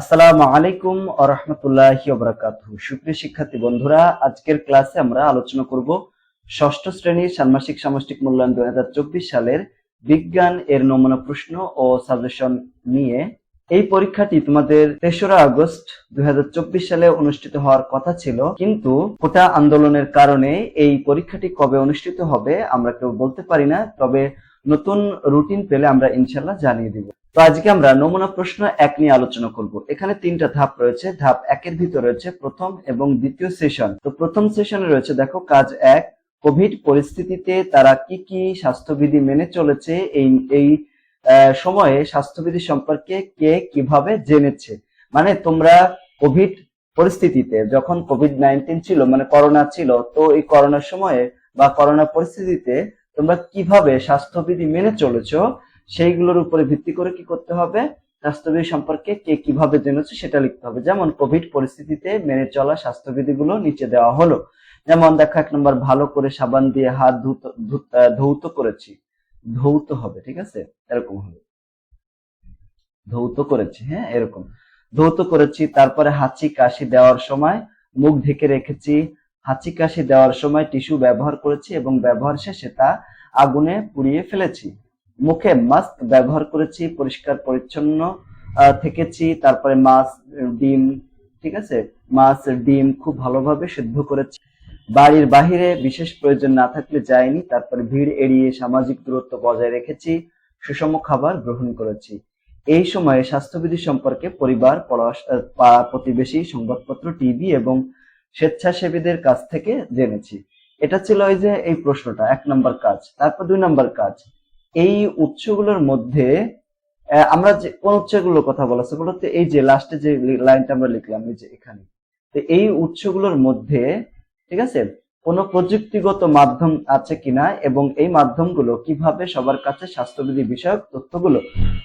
আসসালামু আলাইকুম আরহামতুল্লাহি ওবরাকাতুহু সুপ্রিয় শিক্ষার্থী বন্ধুরা, আজকের ক্লাসে আমরা আলোচনা করব ষষ্ঠ শ্রেণির ষান্মাসিক সামষ্টিক মূল্যায়ন দুই হাজার চব্বিশ সালের বিজ্ঞান এর নমুনা প্রশ্ন ও সাজেশন নিয়ে। এই পরীক্ষাটি তোমাদের তেসরা আগস্ট দুই হাজার চব্বিশ সালে অনুষ্ঠিত হওয়ার কথা ছিল, কিন্তু কোটা আন্দোলনের কারণে এই পরীক্ষাটি কবে অনুষ্ঠিত হবে আমরা কেউ বলতে পারি না, তবে নতুন রুটিন পেলে আমরা ইনশাল্লাহ জানিয়ে দিব। তো আজকে আমরা নমুনা প্রশ্ন এক নিয়ে আলোচনা করব। এখানে তিনটা ধাপ রয়েছে। ধাপ একের ভিতর রয়েছে প্রথম এবং দ্বিতীয় সেশন। তো প্রথম সেশনে রয়েছে, দেখো, কাজ এক, কোভিড পরিস্থিতিতে তারা কি কি স্বাস্থ্যবিধি মেনে চলেছে, এই এই সময়ে স্বাস্থ্যবিধি সম্পর্কে কে কীভাবে জেনেছে? মানে তোমরা কোভিড পরিস্থিতিতে, যখন কোভিড নাইন্টিন ছিল মানে করোনা ছিল, তো এই করোনার সময়ে বা করোনা পরিস্থিতিতে তোমরা কীভাবে স্বাস্থ্যবিধি মেনে চলেছো সেইগুলোর উপরে ভিত্তি করে কি করতে হবে? স্বাস্থ্যবিধি সম্পর্কে কে কীভাবে জেনেছে সেটা লিখতে হবে। যেমন, কোভিড পরিস্থিতিতে মেনে চলা স্বাস্থ্যবিধিগুলো নিচে দেওয়া হলো। যেমন, দেখো এক নম্বর, ভালো করে সাবান দিয়ে হাত ধুত করেছি। ধৌত হবে, ঠিক আছে? এরকম হবে। ধৌত করেছি হ্যাঁ এরকম। ধৌত করেছি, তারপরে হাঁচি কাশি দেওয়ার সময় মুখ ঢেকে রেখেছি। হাঁচি কাশি দেওয়ার সময় টিস্যু ব্যবহার করেছি এবং ব্যবহার শেষে তা আগুনে পুড়িয়ে ফেলেছি। মুখে মাস্ক ব্যবহার করেছি, পরিষ্কার, পরিচ্ছন্ন থেকেছি, তারপরে মাছ ডিম, ঠিক আছে? মাছ ডিম খুব ভালোভাবে সিদ্ধ করেছি। বাড়ির বাহিরে বিশেষ প্রয়োজন না থাকলে যায়নি তারপরে ভিড় এড়িয়ে সামাজিক দূরত্ব বজায় রেখেছি, সুষম খাবার গ্রহণ করেছি। এই সময়ে স্বাস্থ্যবিধি সম্পর্কে পরিবার প্রতিবেশী, সংবাদপত্র, টিভি এবং স্বেচ্ছাসেবীদের কাছ থেকে জেনেছি। এটা ছিল এই যে, এই প্রশ্নটা, এক নম্বর কাজ। তারপর দুই নম্বর কাজ। এই উৎসগুলোর মধ্যে আমরা যে কোন উৎসগুলোর কথা বলা আছে বলতে এই যে লাস্টে যে লাইনটা আমরা লিখলাম, এই যে এখানে। তো এই উৎসগুলোর মধ্যে, ঠিক আছে, কোনো প্রযুক্তিগত মাধ্যম আছে কিনা এবং এই মাধ্যমগুলো কীভাবে সবার কাছে স্বাস্থ্যবিধি বিষয়ক তথ্যগুলো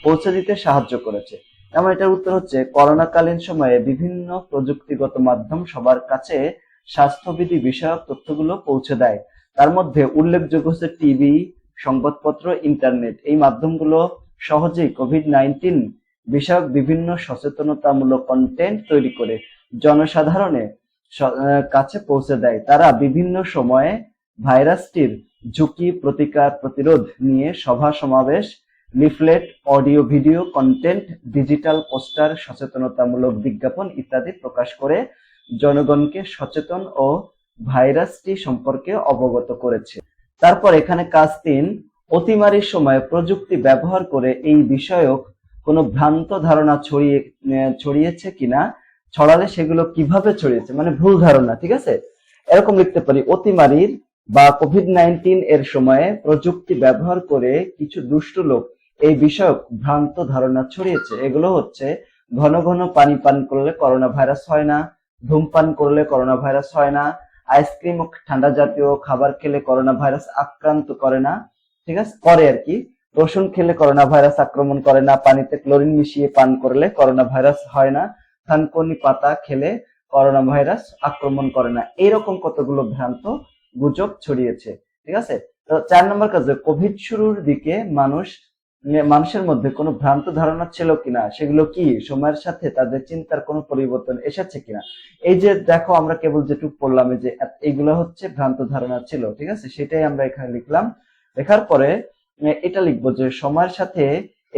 পৌঁছে দিতে সাহায্য করেছে? যেমন এটার উত্তর হচ্ছে, করোনাকালীন সময়ে বিভিন্ন প্রযুক্তিগত মাধ্যম সবার কাছে স্বাস্থ্যবিধি বিষয়ক তথ্যগুলো পৌঁছে দেয়। তার মধ্যে উল্লেখযোগ্য হচ্ছে টিভি সংবাদপত্র, ইন্টারনেট। এই মাধ্যমগুলো সহজেই কোভিড নাইন্টিন বিষয়ক বিভিন্ন সচেতনতামূলক কন্টেন্ট তৈরি করে জনসাধারণের কাছে পৌঁছে দেয়। তারা বিভিন্ন সময়ে ভাইরাসটির ঝুঁকি প্রতিকার প্রতিরোধ নিয়ে সভা, সমাবেশ, leaflet, audio, video content digital poster সচেতনতামূলক বিজ্ঞাপন ইত্যাদি প্রকাশ করে জনগণকে সচেতন ও ভাইরাসটি সম্পর্কে অবগত করেছে। তারপর এখানে কাজ তিন, অতিমারির সময় প্রযুক্তি ব্যবহার করে এই বিষয়ক কোনো ভ্রান্ত ধারণা ছড়িয়ে ছড়িয়েছে কিনা, ছড়ালে সেগুলো কীভাবে ছড়িয়েছে মানে ভুল ধারণা, ঠিক আছে? এরকম লিখতে পারি, অতিমারির বা কোভিড নাইন্টিন এর সময়ে প্রযুক্তি ব্যবহার করে কিছু দুষ্ট লোক এই বিষয়ক ভ্রান্ত ধারণা ছড়িয়েছে। এগুলো হচ্ছে ঘন ঘন পানি পান করলে করোনা ভাইরাস হয় না, ধূমপান করলে করোনা ভাইরাস হয় না আইসক্রিম ও ঠান্ডা জাতীয় খাবার খেলে করোনা ভাইরাস আক্রান্ত করে না, ঠিক আছে? করে আর কি। রসুন খেলে করোনা ভাইরাস আক্রমণ করে না, পানিতে ক্লোরিন মিশিয়ে পান করলে করোনা ভাইরাস হয় না, থানকনি পাতা খেলে করোনা ভাইরাস আক্রমণ করে না। এইরকম কতগুলো ভ্রান্ত গুজব ছড়িয়েছে, ঠিক আছে? তো চার নম্বর কাজে, কোভিড শুরুর দিকে মানুষ মানুষের মধ্যে কোনো ভ্রান্ত ধারণা ছিল কিনা? সেগুলো কি? সময়ের সাথে তাদের চিন্তার কোনো পরিবর্তন এসেছে কিনা? এই যে দেখো, আমরা কেবল যেটুকু পড়লাম যে এইগুলো হচ্ছে ভ্রান্ত ধারণা ছিল, ঠিক আছে? সেটাই আমরা এখানে লিখলাম। লেখার পরে এটা লিখব যে সময়ের সাথে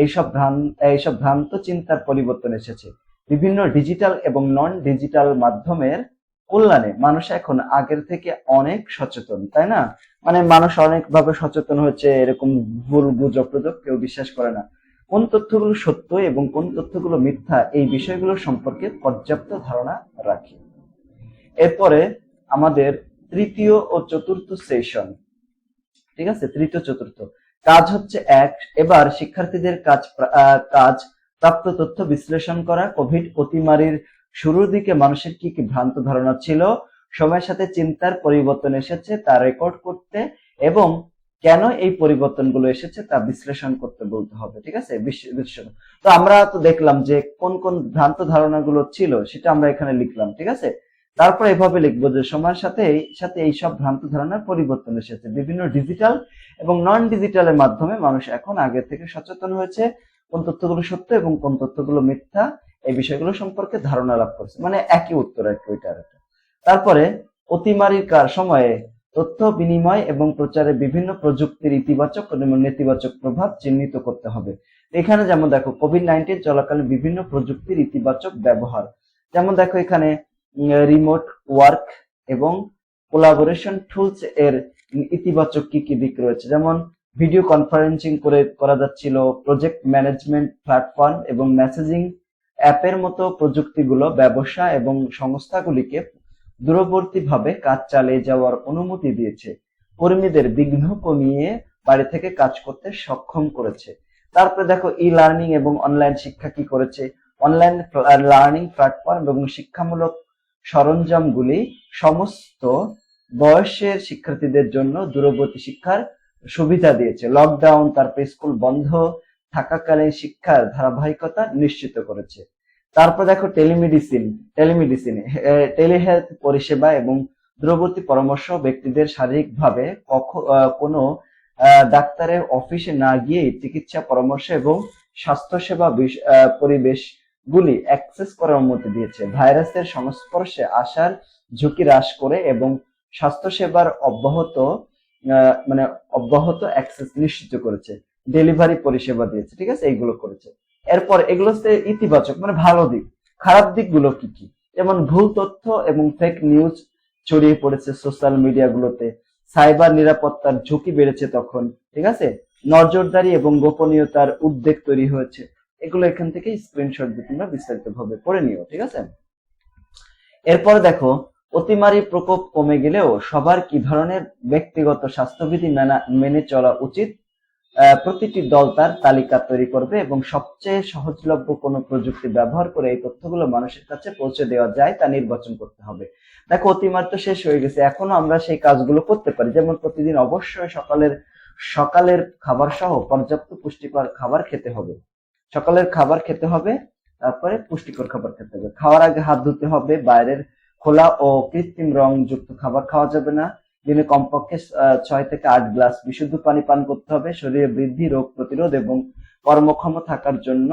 এইসব ভ্রান্ত এইসব ভ্রান্ত চিন্তার পরিবর্তন এসেছে। বিভিন্ন ডিজিটাল এবং নন ডিজিটাল মাধ্যমের কল্যাণে মানুষ এখন আগের থেকে অনেক সচেতন, তাই না? মানে মানুষ অনেকভাবে সচেতন হচ্ছে এরকম ভুল গুজব টুজব কেউ বিশ্বাস করে না। কোন তথ্যগুলো সত্য এবং কোন তথ্যগুলো মিথ্যা, এই বিষয়গুলো সম্পর্কে পর্যাপ্ত ধারণা রাখি। এরপরে আমাদের তৃতীয় ও চতুর্থ সেশন। ঠিক আছে? তৃতীয়, চতুর্থ। কাজ হচ্ছে এক। এবার শিক্ষার্থীদের কাজ কাজ, প্রাপ্ত তথ্য বিশ্লেষণ করা, কোভিড অতিমারির শুরুর দিকে মানুষের কি কি ভ্রান্ত ধারণা ছিল, সময়ের সাথে চিন্তার পরিবর্তন এসেছে তা রেকর্ড করতে এবং কেন এই পরিবর্তনগুলো এসেছে তা বিশ্লেষণ করতে বলতে হবে, ঠিক আছে? বিশ্লেষণ। তো আমরা তো দেখলাম যে কোন কোন ভ্রান্ত ধারণাগুলো ছিল সেটা আমরা এখানে লিখলাম, ঠিক আছে? তারপর এভাবে লিখব যে সময়ের সাথে সাথে এই সব ভ্রান্ত ধারণার পরিবর্তন এসেছে। বিভিন্ন ডিজিটাল এবং নন ডিজিটালের মাধ্যমে মানুষ এখন আগে থেকে সচেতন হয়েছে, কোন তথ্যগুলো সত্য এবং কোন তথ্যগুলো মিথ্যা এই বিষয়গুলো সম্পর্কে ধারণা লাভ করছে। মানে একই উত্তর আর কি ওইটা তারপরে অতিমারির কার সময়ে তথ্য বিনিময় এবং প্রচারে বিভিন্ন প্রযুক্তির ইতিবাচক এবং নেতিবাচক প্রভাব চিহ্নিত করতে হবে। এখানে যেমন দেখো কোভিড নাইন্টিন চলাকালীন বিভিন্ন প্রযুক্তির ইতিবাচক ব্যবহার। যেমন দেখো এখানে রিমোট ওয়ার্ক এবং কোলাবোরেশন টুলস এর ইতিবাচক কি কি দিক রয়েছে। যেমন ভিডিও কনফারেন্সিং করে করা যাচ্ছিল প্রজেক্ট ম্যানেজমেন্ট প্ল্যাটফর্ম এবং মেসেজিং অ্যাপের মতো প্রযুক্তিগুলো ব্যবসা এবং সংস্থাগুলিকে দূরবর্তীভাবে কাজ চালিয়ে যাওয়ার অনুমতি দিয়েছে। কর্মীদের বিঘ্ন কমিয়ে বাড়ি থেকে কাজ করতে সক্ষম করেছে। তারপরে দেখো ই লার্নিং এবং অনলাইন শিক্ষা কি করেছে? অনলাইন লার্নিং প্ল্যাটফর্ম এবং শিক্ষামূলক সরঞ্জামগুলি সমস্ত বয়সের শিক্ষার্থীদের জন্য দূরবর্তী শিক্ষার সুবিধা দিয়েছে। লকডাউন তারপরে স্কুল বন্ধ থাকাকালীন শিক্ষার ধারাবাহিকতা নিশ্চিত করেছে। তারপর দেখো টেলিমেডিসিন টেলিমেডিসিন টেলিহেলথ পরিষেবা এবং দূরবর্তী পরামর্শ ব্যক্তিদের শারীরিকভাবে কোনো ডাক্তারের অফিসে না গিয়ে চিকিৎসা পরামর্শ এবং স্বাস্থ্যসেবা আহ, পরিবেশগুলি অ্যাক্সেস করার অনুমতি দিয়েছে। ভাইরাসের সংস্পর্শে আসার ঝুঁকি হ্রাস করে এবং স্বাস্থ্যসেবার অব্যাহত মানে অব্যাহত অ্যাক্সেস নিশ্চিত করেছে। ডেলিভারি পরিষেবা দিয়েছে, ঠিক আছে? এইগুলো করেছে। এরপর এগুলো হচ্ছে ইতিবাচক মানে ভালো দিক। খারাপ দিকগুলো কি কি? যেমন ভুল তথ্য এবং ফেক নিউজ ছড়িয়ে পড়েছে সোশ্যাল মিডিয়াগুলোতে সাইবার নিরাপত্তার ঝুঁকি বেড়েছে তখন, ঠিক আছে? নজরদারি এবং গোপনীয়তার উদ্বেগ তৈরি হয়েছে। এগুলো এখান থেকে স্ক্রিনশট দিয়ে তোমরা বিস্তারিত ভাবে পড়ে নিও, ঠিক আছে? এরপর দেখো, অতিমারি প্রকোপ কমে গেলেও সবার কি ধরনের ব্যক্তিগত স্বাস্থ্যবিধি মেনা- চলা উচিত? প্রতিটি দল তার তালিকা তৈরি করবে এবং সবচেয়ে সহজলভ্য কোনো প্রযুক্তি ব্যবহার করে এই তথ্যগুলো মানুষের কাছে পৌঁছে দেওয়া যায় তা নির্বাচন করতে হবে। দেখো অতিমার তো শেষ হয়ে গেছে। এখনও আমরা সেই কাজগুলো করতে পারি। যেমন প্রতিদিন অবশ্যই সকালের সকালের খাবার সহ পর্যাপ্ত পুষ্টিকর খাবার খেতে হবে। সকালের খাবার খেতে হবে, তারপরে পুষ্টিকর খাবার খেতে হবে। খাওয়ার আগে হাত ধুতে হবে, বাইরের খোলা ও কৃত্রিম রং যুক্ত খাবার খাওয়া যাবে না। দিনে কমপক্ষে ছয় থেকে আট গ্লাস বিশুদ্ধ পানি পান করতে হবে। শরীরে বৃদ্ধি, রোগ প্রতিরোধ এবং কর্মক্ষম থাকার জন্য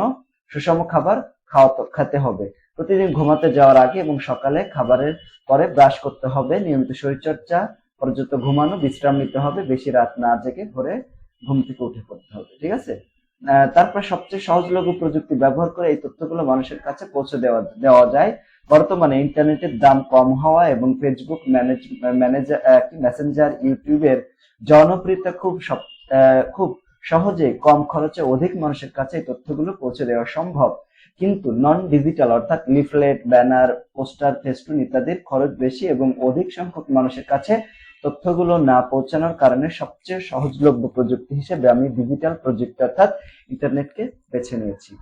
সুষম খাবার খাওয়া খেতে হবে। প্রতিদিন ঘুমাতে যাওয়ার আগে এবং সকালে খাবারের পরে ব্রাশ করতে হবে। নিয়মিত শরীরচর্চা, পর্যাপ্ত ঘুমানো, বিশ্রাম নিতে হবে। বেশি রাত না জেগে ভোরে ঘুম থেকে উঠে পড়তে হবে। ঠিক আছে? তারপর সবচেয়ে সহজলভ্য প্রযুক্তি ব্যবহার করে এই তথ্যগুলো মানুষের কাছে পৌঁছে দেওয়া দেওয়া যায়। বর্তমানে ইন্টারনেটের দাম কম হওয়া এবং ফেসবুক ম্যানেজ ম্যানেজার মেসেঞ্জার ইউটিউবের জনপ্রিয়তা খুব খুব সহজে কম খরচে অধিক মানুষের কাছে এই তথ্যগুলো পৌঁছে দেওয়া সম্ভব। কিন্তু নন ডিজিটাল অর্থাৎ লিফলেট ব্যানার পোস্টার ফেস্টুন ইত্যাদির খরচ বেশি এবং অধিক সংখ্যক মানুষের কাছে তথ্যগুলো না পৌঁছানোর কারণে সবচেয়ে সহজলভ্য প্রযুক্তি হিসেবে আমি ডিজিটাল প্রযুক্তি অর্থাৎ ইন্টারনেটকে বেছে নিয়েছি।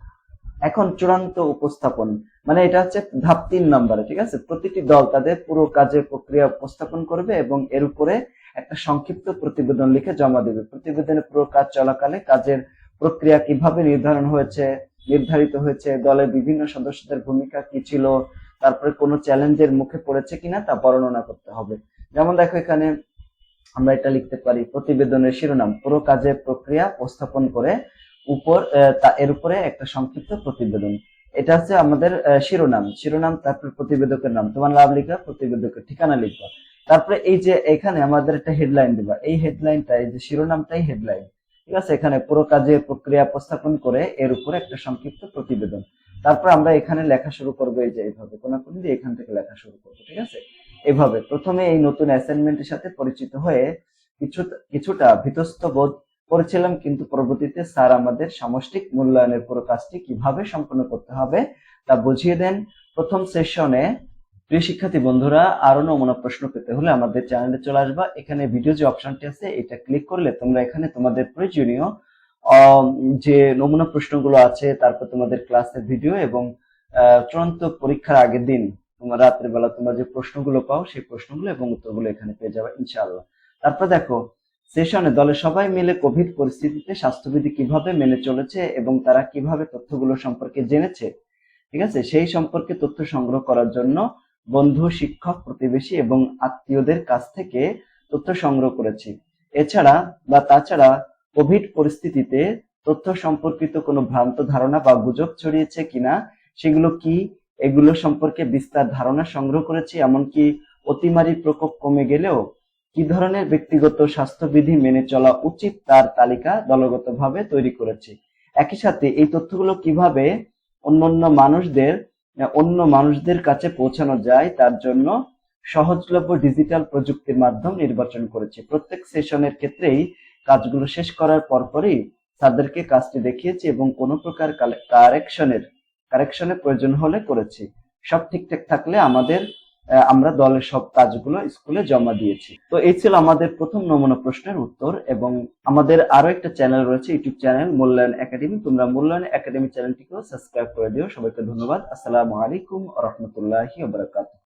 এখন চূড়ান্ত উপস্থাপন মানে এটা হচ্ছে ধাপ তিন নম্বরে, ঠিক আছে? প্রতিটি দল তাদের পুরো কাজের প্রক্রিয়া উপস্থাপন করবে এবং এর উপরে একটা সংক্ষিপ্ত প্রতিবেদন লিখে জমা দেবে। প্রতিবেদনে পুরো কাজ চলাকালে কাজের প্রক্রিয়া কীভাবে নির্ধারণ হয়েছে, নির্ধারিত হয়েছে, দলের বিভিন্ন সদস্যদের ভূমিকা কি ছিল, তারপরে কোনো চ্যালেঞ্জের মুখে পড়েছে কিনা তা বর্ণনা করতে হবে। যেমন দেখো এখানে আমরা এটা লিখতে পারি, প্রতিবেদনের শিরোনাম, পুরো কাজের প্রক্রিয়া উপস্থাপন করে উপর এর উপরে একটা সংক্ষিপ্ত প্রতিবেদন। এটা হচ্ছে আমাদের শিরোনাম। শিরোনাম, তারপর প্রতিবেদকের নাম। তোমার লাভ লিখবা প্রতিবেদকের ঠিকানা লিখবা তারপরে এই যে এখানে আমাদের একটা হেডলাইন দিবা। এই হেডলাইনটা এই যে শিরোনামটাই হেডলাইন ঠিক আছে? এখানে পুরো কাজের প্রক্রিয়া উপস্থাপন করে এর উপরে একটা সংক্ষিপ্ত প্রতিবেদন। তারপর আমরা এখানে লেখা শুরু করব এই যে এইভাবে। কোনাকুনি দিয়ে এখান থেকে লেখা শুরু করব। ঠিক আছে? এভাবে। প্রথমে এই নতুন অ্যাসাইনমেন্টের সাথে পরিচিত হয়ে কিছু, কিছুটা ভীতস্ত বোধ করেছিলাম, কিন্তু পরবর্তীতে স্যার আমাদের সামষ্টিক মূল্যায়নের পুরো কাজটি কীভাবে সম্পন্ন করতে হবে তা বুঝিয়ে দেন। প্রথম সেশনে প্রিয় শিক্ষার্থী বন্ধুরা আরও নমুনা প্রশ্ন পেতে হলে আমাদের চ্যানেলে চলে আসবা। এখানে ভিডিও যে অপশনটি আছে, এটা ক্লিক করলে তোমরা এখানে তোমাদের প্রয়োজনীয় যে নমুনা প্রশ্নগুলো আছে, তারপর তোমাদের ক্লাসের ভিডিও এবং চূড়ান্ত পরীক্ষার আগের দিন তোমার রাত্রের বেলা তোমরা যে প্রশ্নগুলো পাও, সেই প্রশ্নগুলো এবং উত্তরগুলো এখানে পেয়ে যাবে, ইনশাআল্লাহ। তারপর দেখো, সেশনে দলের সবাই মিলে কোভিড পরিস্থিতিতে স্বাস্থ্যবিধি কীভাবে মেনে চলেছে এবং তারা কীভাবে তথ্যগুলো সম্পর্কে জেনেছে, ঠিক আছে? সেই সম্পর্কে তথ্য সংগ্রহ করার জন্য বন্ধু, শিক্ষক, প্রতিবেশী এবং আত্মীয়দের কাছ থেকে তথ্য সংগ্রহ করেছি। এছাড়া বা তাছাড়া কোভিড পরিস্থিতিতে তথ্য সম্পর্কিত কোনো ভ্রান্ত ধারণা বা গুজব ছড়িয়েছে কিনা, সেগুলো কি এগুলো সম্পর্কে বিস্তার ধারণা সংগ্রহ করেছি, এমনকি অতিমারির প্রকোপ কমে গেলেও কি ধরনের ব্যক্তিগত স্বাস্থ্যবিধি মেনে চলা উচিত তার তালিকা দলগতভাবে তৈরি করেছি। একই সাথে এই তথ্যগুলো কীভাবে অন্যান্য মানুষদের, অন্য মানুষদের কাছে পৌঁছানো যায় তার জন্য সহজলভ্য ডিজিটাল প্রযুক্তির মাধ্যম নির্বাচন করেছি। প্রত্যেক সেশনের ক্ষেত্রেই কাজগুলো শেষ করার পরপরই তাদেরকে কাজটি দেখিয়েছি এবং কোনো প্রকার কারেকশনের কারেকশনের প্রয়োজন হলে করেছি। সব ঠিকঠাক থাকলে আমাদের আমরা দলের সব কাজগুলো স্কুলে জমা দিয়েছি। তো এই ছিল আমাদের প্রথম নমুনা প্রশ্নের উত্তর এবং আমাদের আরও একটা চ্যানেল রয়েছে, ইউটিউব চ্যানেল মূল্যায়ন একাডেমি। তোমরা মূল্যায়ন একাডেমি চ্যানেলটিকেও সাবস্ক্রাইব করে দিও। সবাইকে ধন্যবাদ। আসসালামু আলাইকুম রহমতুল্লাহি